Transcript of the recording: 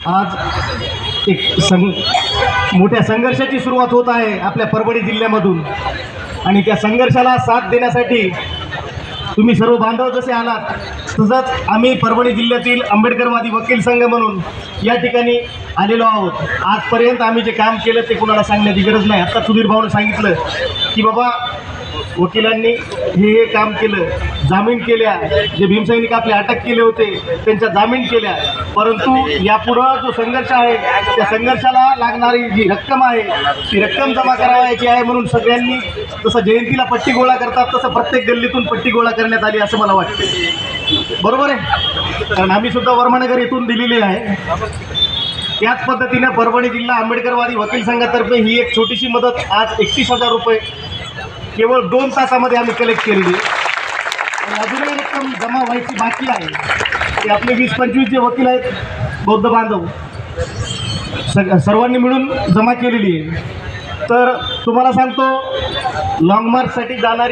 आज एक संग मोठ्या संघर्षाची सुरुवात होत आहे आपल्या परभणी जिल्ह्यामधून. आणि त्या संघर्षाला साथ देण्यासाठी तुम्ही सर्व बांधव जसे आलात तसंच आम्ही परभणी जिल्ह्यातील आंबेडकरवादी वकील संघ म्हणून या ठिकाणी आलेलो आहोत. आजपर्यंत आम्ही जे काम केलं ते कोणाला सांगण्याची गरज नाही. आत्ता सुधीर भाऊनं सांगितलं की बाबा वकिलांनी हे हे काम केलं. जामीन केल्या. जे भीमसैनिक आपले अटक केले होते त्यांच्या जामीन केल्या. परंतु यापुढं जो संघर्ष आहे त्या संघर्षाला लागणारी जी रक्कम आहे ती रक्कम जमा करावयाची आहे म्हणून सगळ्यांनी जसं जयंतीला पट्टी गोळा करतात तसं प्रत्येक गल्लीतून पट्टी गोळा करण्यात आली असं मला वाटतं. बरोबर आहे? कारण आम्ही सुद्धा वर्मानगर येथून दिलेली आहे. त्याच पद्धतीनं परभणी जिल्हा आंबेडकरवादी वकील संघातर्फे ही एक छोटीशी मदत आज एकतीस हजार रुपये केवळ दोन तासामध्ये आम्ही कलेक्ट केलेली. आहे अजूनही रक्कम जमा व्हायची बाकी आहे. ते आपले वीस पंचवीस जे वकील आहेत बौद्ध बांधव सग सर्वांनी मिळून जमा केलेली आहे. तर तुम्हाला सांगतो लाँग मार्चसाठी जाणारी